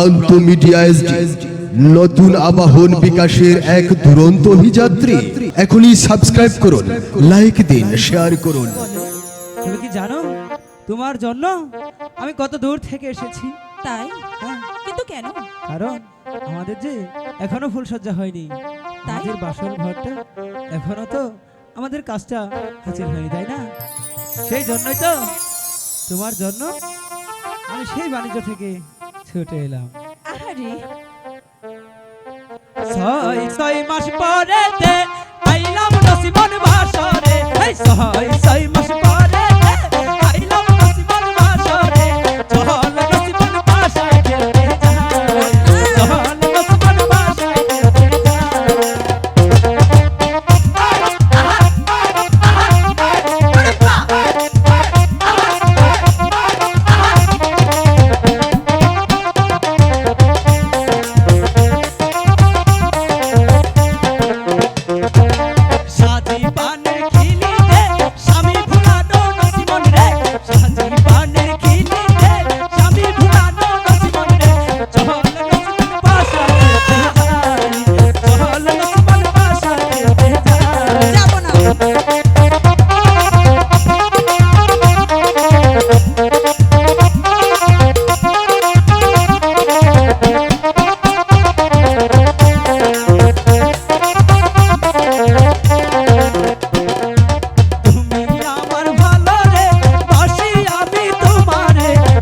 প্রান্ত media SD নতুন আবাহন বিকাশের এক দুরন্ত অভিযাত্রী। এখনই সাবস্ক্রাইব করুন লাইক দিন শেয়ার করুন। তুমি কি জানো? তোমার জন্য আমি কত দূর থেকে এসেছি। তাই? কিন্তু কেন? কারণ আমাদের যে এখনও ফুলসজ্জা হয়নি তাই? আমাদের বাসর ঘরটা এখনও তো আমাদের কাজটা হাজির হয়নি তাই না? সেই জন্যই তো তোমার জন্য আমি সেই বাণিজ্য থেকে ছুটে এলাম। আহারে। ছয় ছয় মাস পরে আইলাম নসিবন এই ছয় ছয় মাস